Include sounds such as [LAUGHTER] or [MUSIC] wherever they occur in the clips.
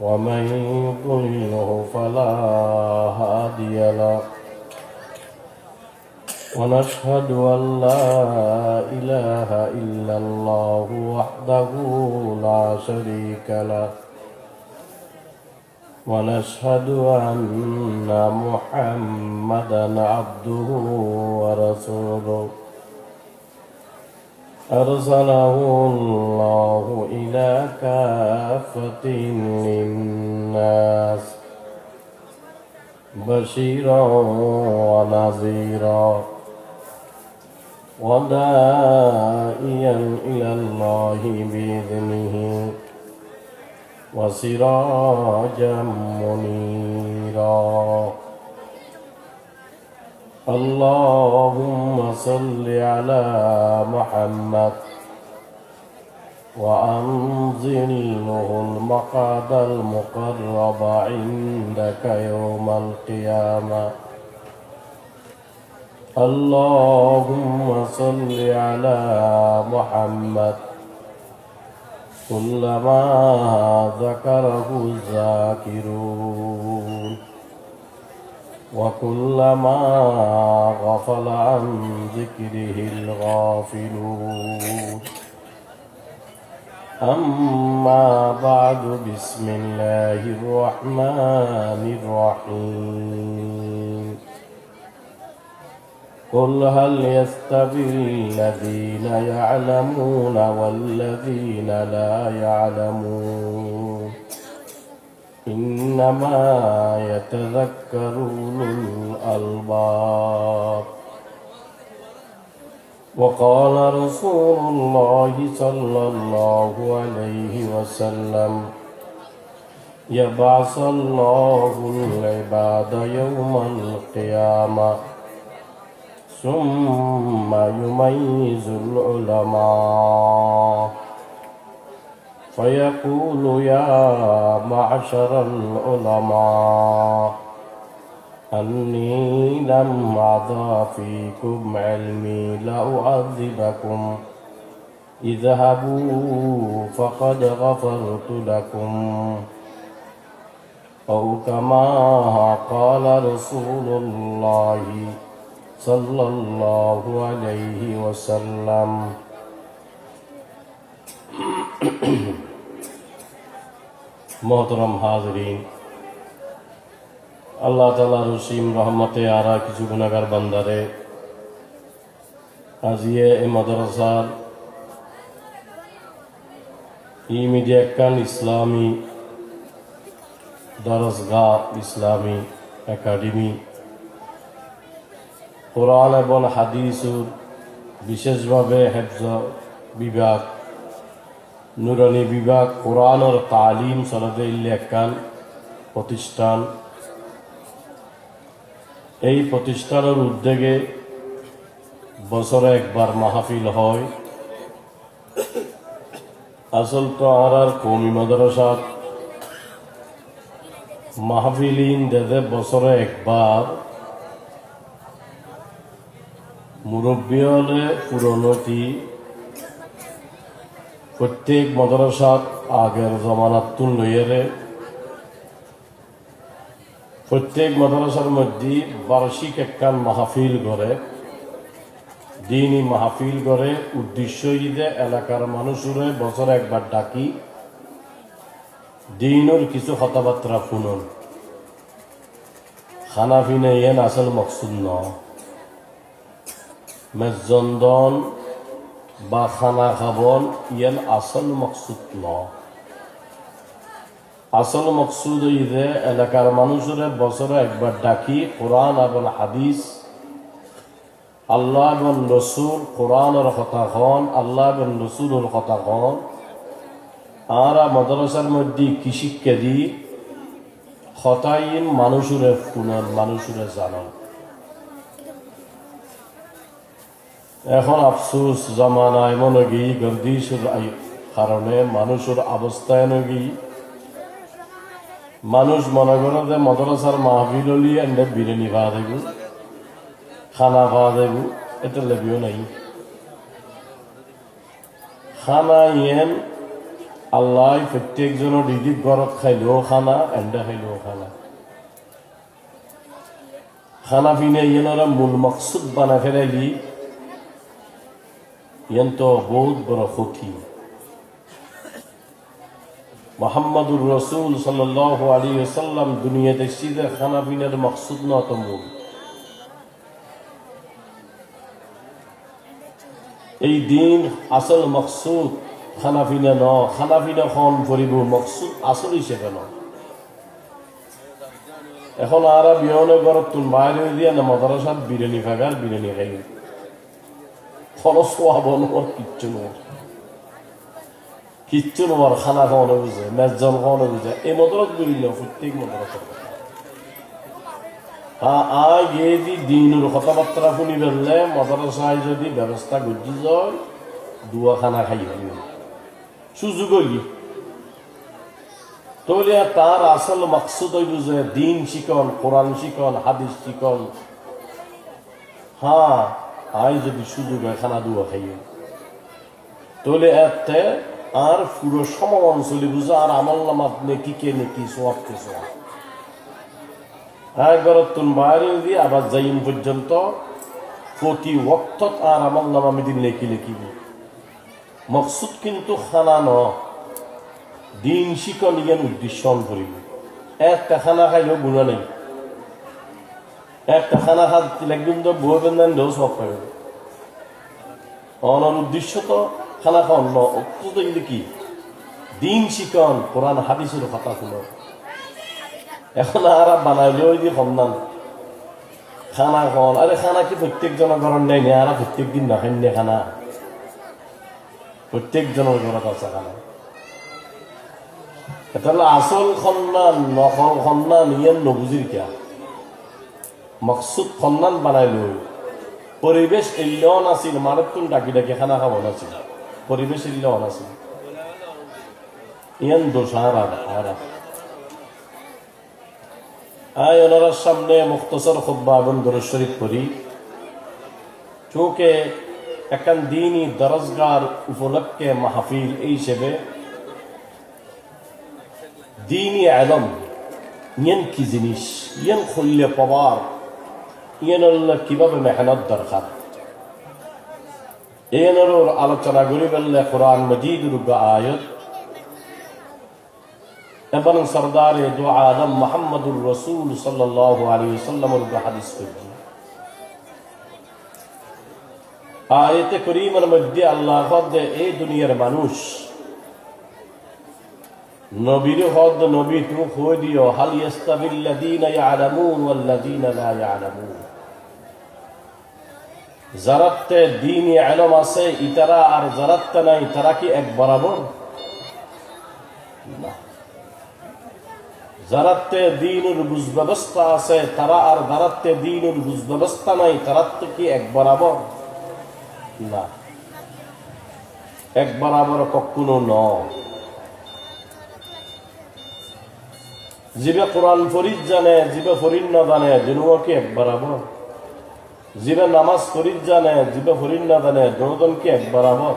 ومن يضلله فلا هادي له. ونشهد أن لا إله إلا الله وحده لا شريك له. ونشهد أن محمدا عبده ورسوله. أرسله الله إلى كافة بشيرا ونذيرا ودائيا إلى الله بإذنه وسراجا منيرا. اللهم صل على محمد وأنزله المقعد المقرب عندك يوم القيامة اللهم صل على محمد كلما ذكره الذاكرون وكلما غفل عن ذكره الغافلون أما بعد بسم الله الرحمن الرحيم. قل هل يستوي الذين يعلمون والذين لا يعلمون؟ إنما يتذكر أولو الألباب. وقال رسول الله صلى الله عليه وسلم يبعث الله العباد يوم القيامة ثم يميز العلماء. فيقول يا معشر العلماء أني لم أضع فيكم علمي لأعذبكم. اذهبوا فقد غفرت لكم. أو كما قال رسول الله صلى الله عليه وسلم. [COUGHS] محترم حاضرين আল্লাহ তালা রসিম রহমতে আরা কিছু গুণাগার বান্দারে আজিয়ে এ মাদ্রাসার ই মিডিয়া কান ইসলামী দরসগাহ ইসলামী একাডেমি। কোরআন এবং হাদিসুর বিশেষভাবে হেফজ বিভাগ, নুরানি বিভাগ কোরআন তালিম সনদে একান প্রতিষ্ঠান। এই প্রতিষ্ঠানের উদ্যোগে বছরে একবার মাহফিল হয়। আসল তো আর কৌমি মাদ্রাসাত মাহফিলিন দেদে বছরে একবার। মুরব্বী পুরনতি। প্রত্যেক মাদ্রাসাত আগের জমানাত লইয়ারে প্রত্যেক মাদ্রাসার মধ্যে বার্ষিক একখান মাহফিল করে। দিনই মাহফিল করে। উদ্দেশ্য ঈদে এলাকার মানুষরে বছরে একবার ডাকি। দিনের কিছু কথাবার্তা শুনুন। খানা ইয়েন আসল মকসুদ ন। মেজন্দন বা খানা খাবন ইয়েন আসল মকসুদ ন। আসল মকসুদ ঈদে এলাকার মানুষের বছরে একবার ডাকি কোরআন এবং হাদিস। আল্লাহ এবং রসুল কোরআনের কথা হন আল্লাহ এবং রসুলের কথা হন আর মাদ্রাসার মধ্যে কি শিক্ষা দি হতাইন মানুষের পুনর মানুষের জানন। এখন আফসোস জামানা এমন গিয়ে গর্দিসের কারণে মানুষের অবস্থায় গিয়ে মানুষ মনে করে যে মাদ্রাসার মাহফিল হলি এনে বিরিয়ানি খাওয়া দেব খানা খাওয়া দেব এটা লেবিও নাই। খানা ইয়েন, আল্লাহ প্রত্যেকজনের দিদি ঘরত খাইলেও খানা, এন্ডা খাইলেও খানা। খানা পিনে ইয়েনরা মূল মকসুদ বানা ফেলাইলি ইয়েন তো বহুত বড় ক্ষতি। মোহাম্মদুর রসুল সাল্লাহ আলী সাল্লাম দুনিয়াতে সিদে খানা পিনের মকসুদ নত মূল। এই দিন আসল মকসুদ খানা পিনা ন, খানা পিনা খন ফুরিব মকসুদ আসল হিসেবে ন। এখন আর বিয়নে ঘরত তুন বাইরে দিয়া না মাদ্রাসাত বিরিয়ানি ফাগার বিরিয়ানি খাই খরচ হওয়াব নোয়ার কিচ্ছু নয় কিচ্ছু নোয়ার খানা খাওয়ানো বুঝে মেজজন খাওয়ানো বুঝে। এই মদরত বুঝিল, প্রত্যেক কথা। হ্যাঁ আয় গিয়ে কথাবার্তা শুনি মাদ্রাসায় যদি ব্যবস্থা গুজি যায় দুয়া খানা খাই ফেলি সুযোগ তার আসল মকসুদ যে দিন শিকন কোরআন শিকন হাদিস শিকন হ্যাঁ আয় যদি সুযোগ হয়, খানা, দুয়া খাইও তাহলে এতে আর পুরো সম অঞ্চলে বুঝে, আর আমল নামাত নেকি কে নেকি, সোয়াব কে সোয়াব। একবার তুন বাইরে দিয়ে আবার যাইম পর্যন্ত, প্রতি ওক্তত আর আমল নামা মিদিন লেখি লেখিব মকসুদ কিন্তু খানা ন, দিন শিকন ইয়ান উদ্দেশ্য করিব। একটা খানা খাইলেও গুণা নেই। একটা খানা খাতে একদিন তো বউ বেন্দান দেও সব পাবে অনর উদ্দেশ্য তো খানা খাওয়ান ন অত্যন্ত কিন্তু কি? দিন শিকন, কোরআন, হাদিসের কথা শুনো। এখন আর বানাইলেও দি সন্ধান। খানা খাওয়ান। আরে খানা কি প্রত্যেক ঘর নেই নে? আর প্রত্যেক দিন নাখান নে খানা? প্রত্যেক জনের ঘরত আছে খানা। এটা হলো আসল সন্ধান, নকল সন্ধান ইয়ান নবুজির কিয়া? মকসুদ সন্ধান বানাই লৈ। পৰিৱেশ এল্লেও নাছিল মাৰতোন ডাকি ডাকি খানা খাব নাছিল। এল্লেও নাছিল ইয়ান দোষ আর। আয় ওনার সামনে মুক্তসর খুব্বা এবং দরজ শরীফ করি চোখে একান দিনই দরজগার উপলক্ষে মাহফিল এই হিসেবে। দিনই আলম, ইয়েন কি জিনিস? ইয়েন খুললে পাবার ইয়েন কীভাবে মেহনত দরকার? এর আলোচনা করি বললে কোরআন মজিদ রুগা আয়ত এবং সরদার দু আলম মোহাম্মদুর রসুল সাল্লাহ আলী সাল্লামর হাদিস করছি আয়তে করিমের মধ্যে আল্লাহ হদ এই দুনিয়ার মানুষ নবীর হদ নবী তুমি হয়ে দিও হাল ইয়াস্তাবিল্লাযীনা ইয়ালামুন ওয়াল্লাযীনা লা ইয়ালামুন যারাতে দিন ইলম আছে, ইতারা আর যারাতে নাই, তারা কি এক বরাবর? না। যারাতে দিনের বুঝ ব্যবস্থা আছে, তারা আর যারাতে দিনের বুঝ ব্যবস্থা নাই তারাতে কি এক বরাবর? না। এক বরাবর কখনো ন জিবে কোরআন ফরিদ জানে, জিবে ফরিদ না জানে দুনুও কি এক বরাবর? জিবে নামাজ ফরিদ জানে, জিবে ফরিদ না জানে দুজন কি এক বরাবর।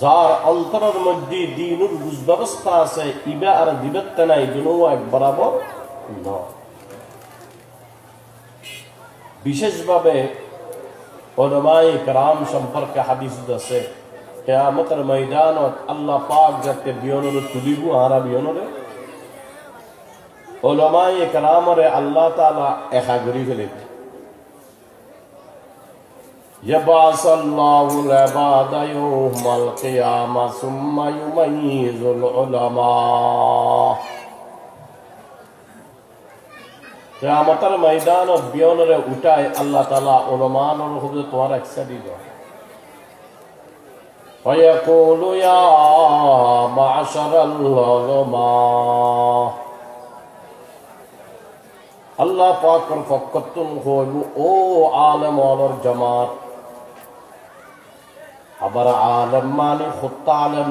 যার অন্তরের মধ্যে দিনুর বুঝ ব্যবস্থা আছে, ইবা আর দিবেত্তে নাই, দুনুও এক বরাবর ন বিশেষভাবে ওলমাই কারাম সম্পর্কে হাদিস আছে, কেয়ামতের ময়দানত আল্লাহ পাক যাতে বিয়নরে তুলিব আরা বিয়নরে। ওলমাই কারামরে আল্লাহ তাআলা একা ফেলে يبعث الله العباد يوم القيامة ثم يميز العلماء কেয়ামতের ময়দান বিয়নরে উঠায় আল্লাহ তালা ওলমানর হুদে তোমার একসা দিল ويقول يا معشر العلماء আল্লাহ পাকর ফকতুন হইব ও আলম অলর জামাত আবার আলম মানে খুত্তা আলম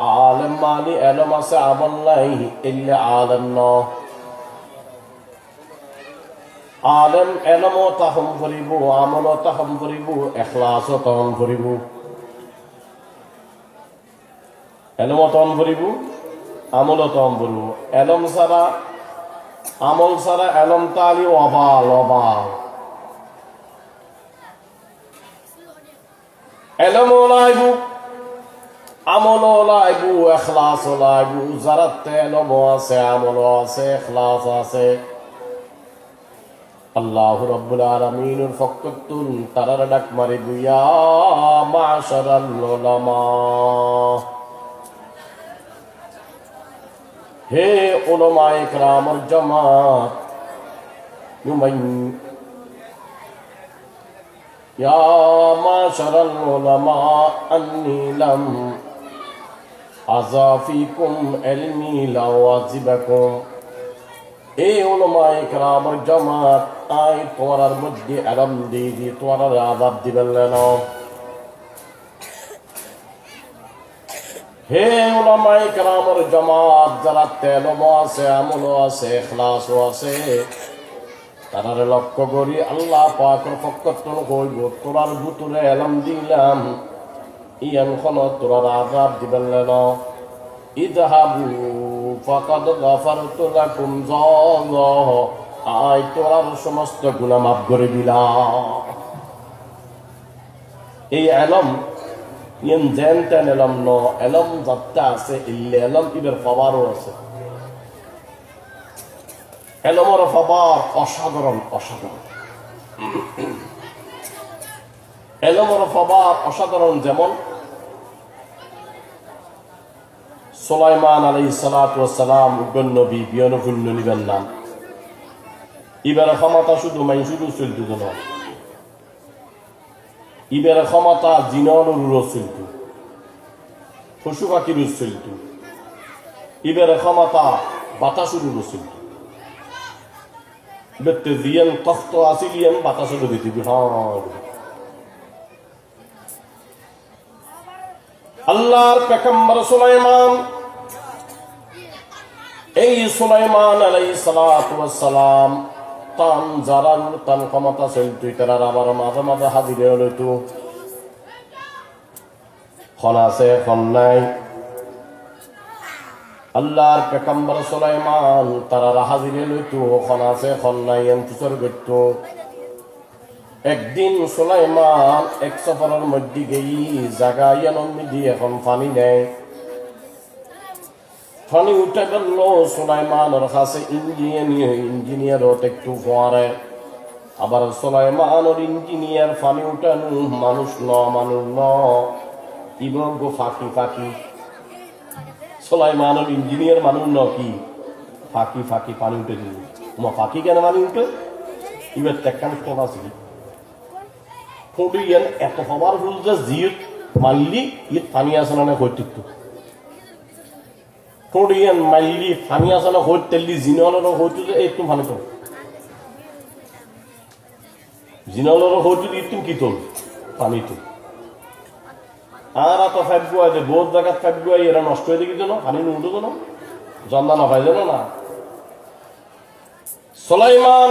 আলেম মালি এলম আছে, আমল নাই ইল্লে আলেম ন। আলেম এলমও তাহম করিব, আমলও তাহম করিব, এখলাসও তহম করিব। এলমও তহম করিব, আমলও তহম করিব। এলম ছাড়া, আমল ছাড়া এলম তালি অবাল অবাল। এলমও লাইব আমল লাইবু এখলাস লাইবু যারা তেলম আছে আমল আছে এখলাস আছে আল্লাহ রব্বুল আলামিনের ফকতুন তারার ডাক মারি দুইয়া মাশারাল উলামা হে উলামা ইকরামর জামাত ইউমাইন يا معشر العلماء أني لم আজাফিকুম এলমি লাওয়াজিবাকুম। এই উলমায়ে কেরামের জামাত আই তোমার মধ্যে আরাম দিয়ে দিয়ে তোমার আদাব দিবেন না। হে উলামায়ে কেরামের জামাত, যারা তেলম আছে, আমলও আছে, এখলাসও আছে তারারে লক্ষ্য করি আল্লাহ পাকের পক্ষতন কইব তোরার বুতুরে এলাম দিলাম। ইয়ান খন তোরার আজাব দিবেন ফাকাদ আই তোরার সমস্ত গুনাহ মাফ করে এই এলম, ইয়েন জেন তেন এলম ন, এলম যাত্রা আছে, ইল্লে এলম ইবের খবরও আছে। এলমর ফবার অসাধারণ অসাধারণ এলমর ফবার অসাধারণ যেমন। সোলাইমান আলাই সালাম নবী বিয়নপুণ্য নিবেন নাম ইবার ক্ষমতা শুধু মাই শুধু চলতো না। ইবার ক্ষমতা জিনর চলত। পশু পাখির চলত। ইবার ক্ষমতা বাতাসুর চলত। বেতে জিয়ান তখ্ত আসিলিয়ান বাতাসে দিবি হ্যাঁ। আল্লাহর পেকম্বর সুলাইমান। এই সুলাইমান আলাই সালাম তান যারার তান ক্ষমতা চলতুই তারার আবার মাঝে মাঝে হাজিরে খন আছে, খন নাই। আল্লাহর পেকম্বর সুলাইমান তারা হাজিরে আছে নাই গত্য একদিন সুলাইমান এক সফরের মধ্যে গেই জাগা ইয়ানোর মধ্যে এখন পানি নেয় পানি উঠে গেল, সুলাইমানের কাছে ইঞ্জিনিয়ার, ইঞ্জিনিয়ারত একটু ফোয়ারে আবার সুলাইমানের ইঞ্জিনিয়ার পানি উঠানো, মানুষ ন মানুষ ন ইবগ ফাঁকি ফাঁকি। সুলাইমানের ইঞ্জিনিয়ার মানুষ ন কি? ফাঁকি ফাঁকি পানি উঠে দিল ফাঁকি কেন পানি উঠে? এবার তেকান ফোন আছে। ফোটি ইয়ান এত হবার ফুল যে মাল্লি ইত পানি আছে না হইতিত ফোটি ইয়ান মাল্লি পানি আছে না হইত তেলি জিনলৰ হইতো যে এইটো ভালে তো জিনলৰ হইতো ইটো কি তোল? পানিটো আর এত ফাইভ আছে বহুত জায়গাত ফাইভ গুয়াই এরা নষ্ট হয়ে দেখি না পানি নুটো জানো জন্না না পাই জানো না। সোলাইমান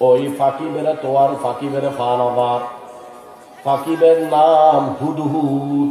ওই ফাঁকি বেড়ে তোয়ার ফাঁকি বেড়ে ফান ফাঁকিবের নাম হুদহুদ।